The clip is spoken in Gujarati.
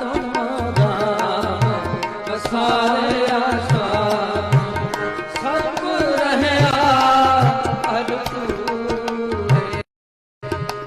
તો